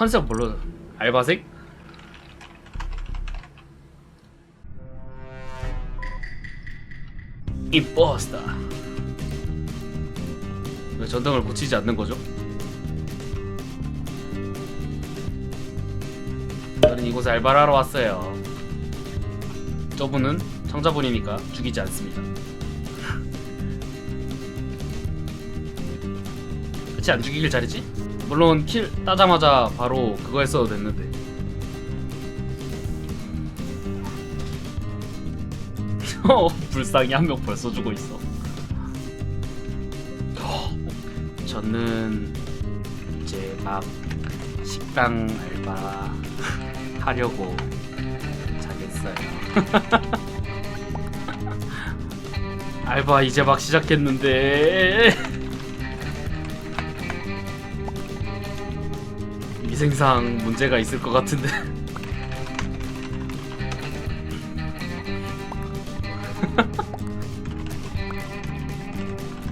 컨셉 뭘로 알바생? 임포스터 왜 전등을 고치지 않는 거죠? 저는 이곳에 알바를 하러 왔어요 저분은 청자분이니까 죽이지 않습니다 그치 안 죽이길 잘했지? 물론 킬 따자마자 바로 그거 했어도 됐는데. 어, 불쌍히 한 명 벌써 죽고 있어 저는 이제 막 식당 알바 하려고 자겠어요. 알바 이제 막 시작했는데 위생상 문제가 있을 것 같은데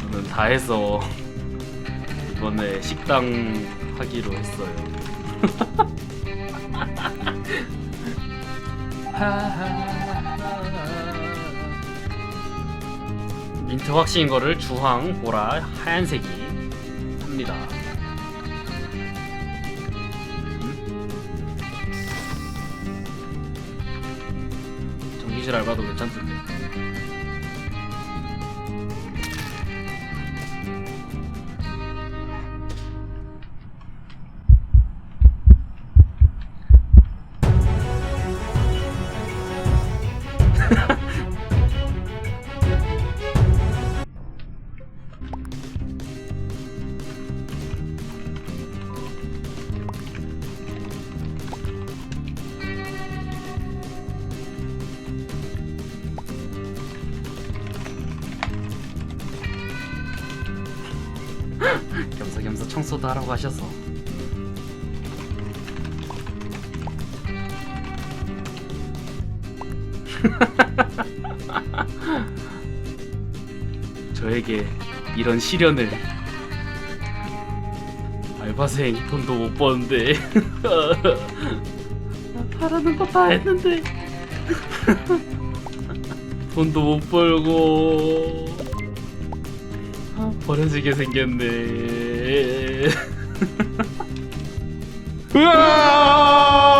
저는 다 해서 이번에 식당 하기로 했어요. 민트 확실인 거를 주황, 보라, 하얀색이 합니다. 음? 전기실 알바도. 겸 청소도 하라고 하셔서. 저에게 이런 시련을. 알바생 돈도 못 버는데. 바라는 거 다 했는데. 돈도 못 벌고. 아, 버려지게 생겼네. 으아!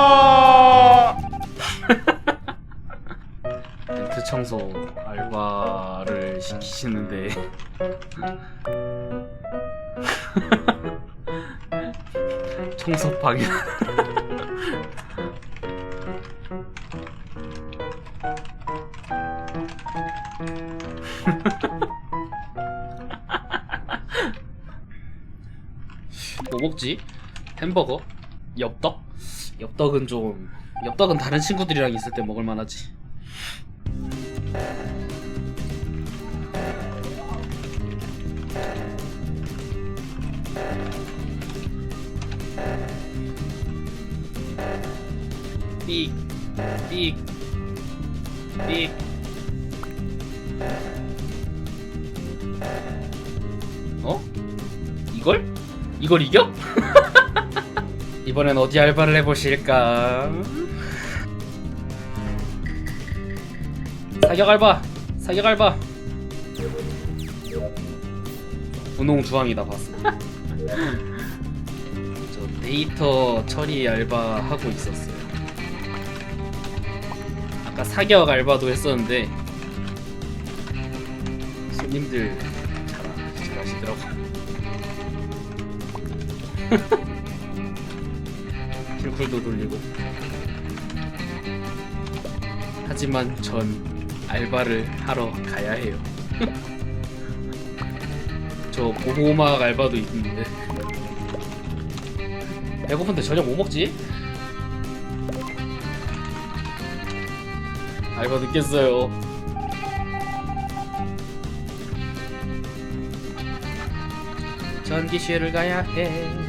벤트 청소 알바를 시키시는데 청소 방해. 먹지? 햄버거? 엽떡? 엽떡은 좀 엽떡은 다른 친구들이랑 있을 때 먹을 만하지. 삑, 삑, 삑. 이걸? 이겨? 이번엔 어디 알바를 해보실까? 사격 알바! 사격 알바! 분홍 주황이다 봤어. 저 데이터 처리 알바 하고 있었어요. 아까 사격 알바도 했었는데 손님들 잘, 잘 하시더라고. 킬쿨도 돌리고. 하지만 전 알바를 하러 가야 해요. 저 보호막 알바도 있는데. 배고픈데 저녁 뭐 먹지? 알바 늦겠어요. 전기실을 가야 해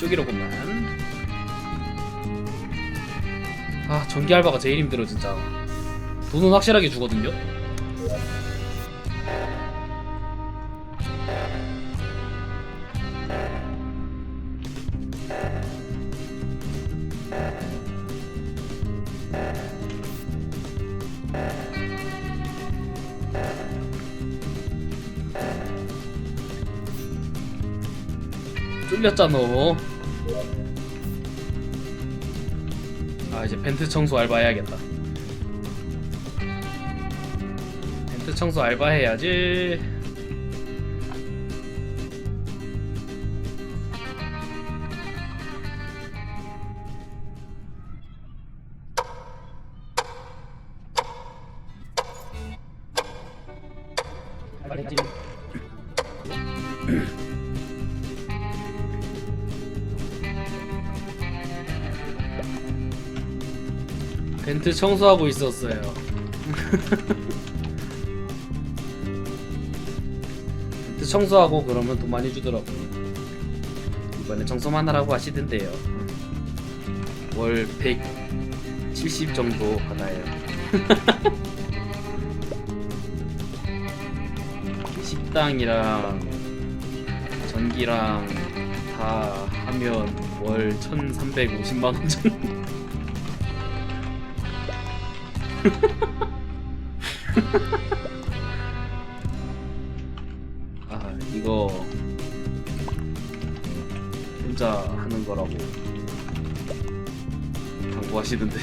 이쪽이로구만. 아 전기 알바가 제일 힘들어 진짜. 돈은 확실하게 주거든요 쫄렸잖아. 아 이제 벤트 청소 알바 해야겠다. 벤트 청소 알바 해야지. 벤트 청소하고 있었어요. 벤트 청소하고 그러면 돈 많이 주더라고요. 이번에 청소만 하라고 하시던데요. 월 170 정도 받아요. 식당이랑 전기랑 다 하면 월 1350만 원 정도. 아 이거 혼자 하는 거라고 광고하시던데.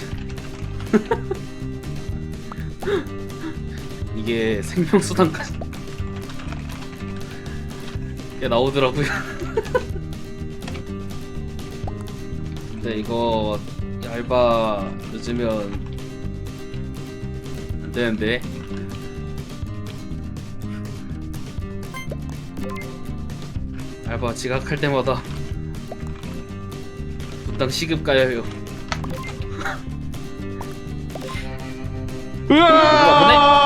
이게 생명수단까지 게 나오더라고요. 근데 이거 얇아 늦으면 안 되는데. 알바 지각할 때마다 분당 시급 가요. 으아!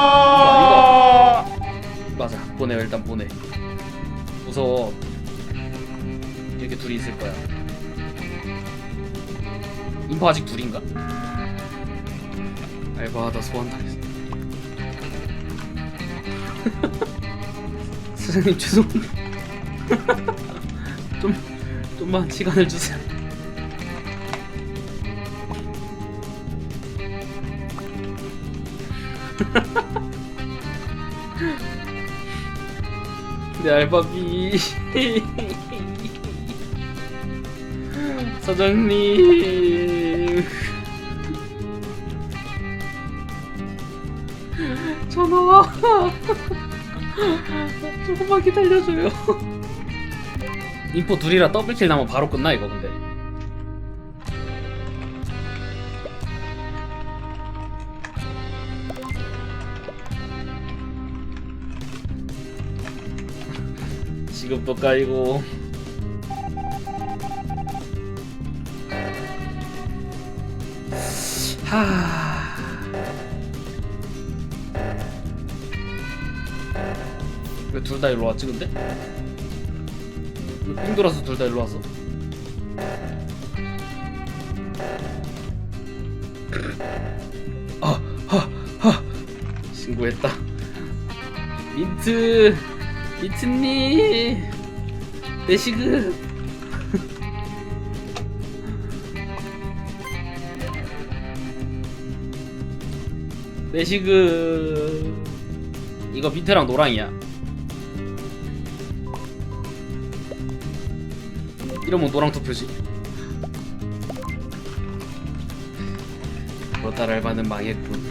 맞아, 보내 일단 보내. 무서워. 이렇게 둘이 있을 거야. 인파 아직 둘인가? 알바하다 소환 당했어. 사장님 죄송합니다. 좀 좀만 시간을 주세요. 내 알바비 사장님 전화. 조금만 기다려줘요. 인포 둘이라 더블킬 나면 바로 끝나 이거 근데. 지금도 까이고. 하 왜 둘 다 일로 왔지 근데? 왜삥 돌아서 둘 다 일로 왔어? 아, 하, 하. 신고했다. 민트, 민트님, 내 시급. 내 시급. 이거 민트랑 노랑이야. 이러면 노랑 투표지. 그렇다 알바는 망했군.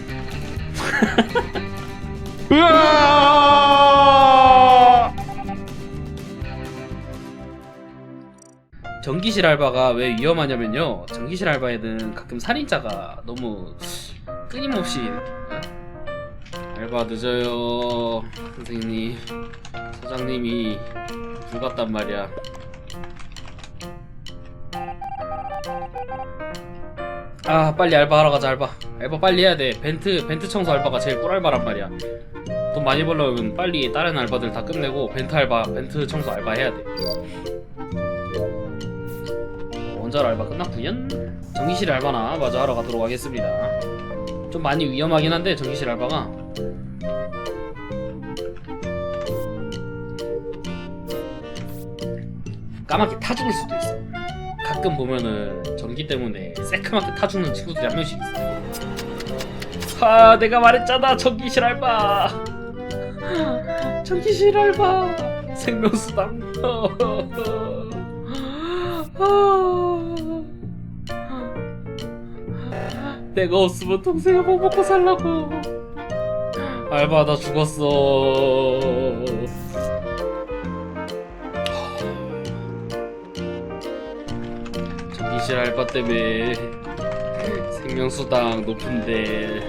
으아! 전기실 알바가 왜 위험하냐면요. 전기실 알바에는 가끔 살인자가 너무 끊임없이 어? 알바 늦어요, 선생님. 사장님이 불같단 말이야. 아 빨리 알바하러 가자 알바. 알바 빨리 해야 돼. 벤트 벤트 청소 알바가 제일 꿀알바란 말이야. 돈 많이 벌려면 빨리 다른 알바들 다 끝내고 벤트 알바, 벤트 청소 알바 해야 돼. 원자로 알바 끝났구요. 전기실 알바나 마저 하러 가도록 하겠습니다. 좀 많이 위험하긴 한데 전기실 알바가 까맣게 타 죽을 수도 있어. 가끔 보면은 전기 때문에 새카맣게 타 죽는 친구들이 한 명씩 있어. 아, 내가 말했잖아, 전기 실 알바. 전기 실 알바. 생명수당. 내가 없으면 동생을 못 먹고 살라고. 알바 나 죽었어. 전기실 알바 때문에 생명수당 높은데